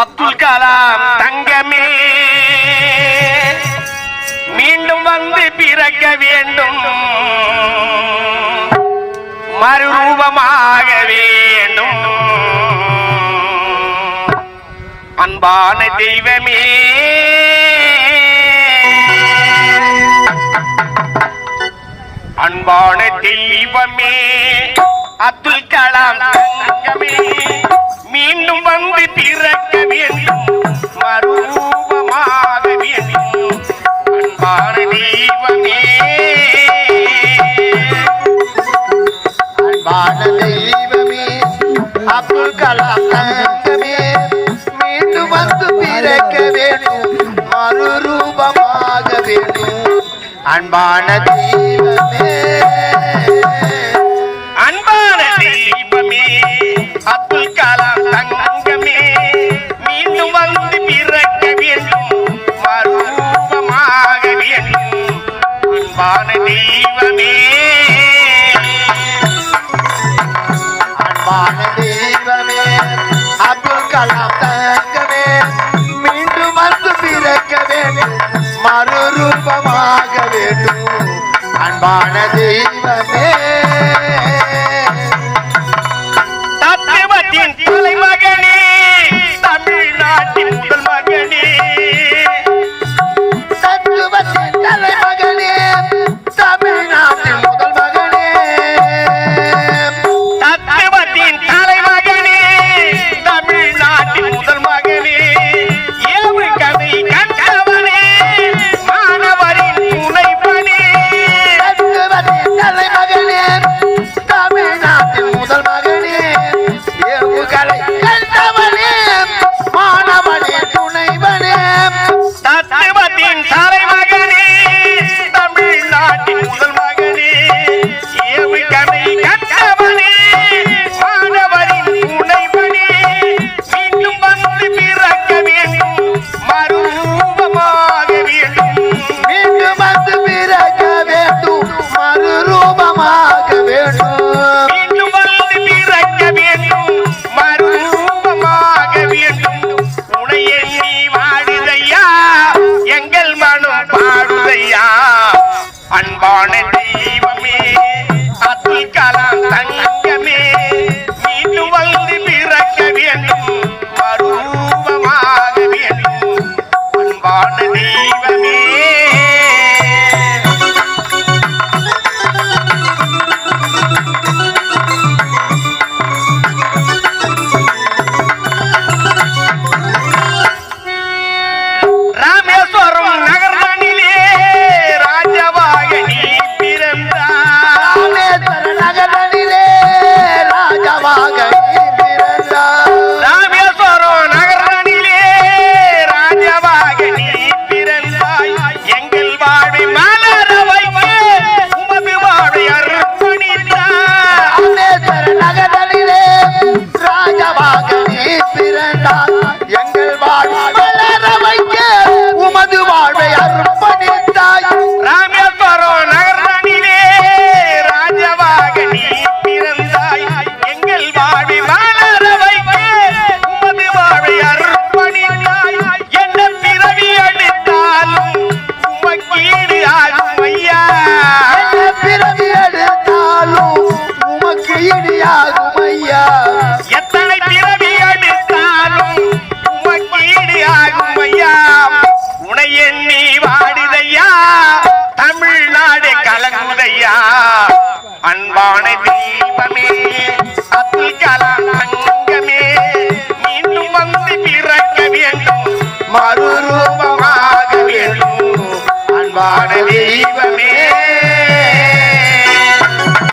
அப்துல் கலாம் தங்கமே. மீண்டும் வந்து பிறக்க வேண்டும். மறுரூபமாக வேண்டும். அன்பான தெய்வமே. அன்பான தெய்வமே. அப்துல் கலாம் தங்கமே. மீண்டும் வந்து திறக்க வேண்டும். மரூபமாக வேண்டும். அன்பான தெய்வமே. அன்பான தெய்வமே அப்துல் கலாம் தங்கமே மீண்டும் வந்து பிறக்க வேண்டும். மறுரூபமாக வேண்டும். அன்பான தெய்வமே. அன்பான தெய்வமே. அன்பான தெய்வமே அப்துல் கலாம் தங்கமே மீண்டும் வந்து பிறக்க வேண்டும் மறுரூபமாக வேண்டும். அன்பான தெய்வமே அன்பான தீபமே.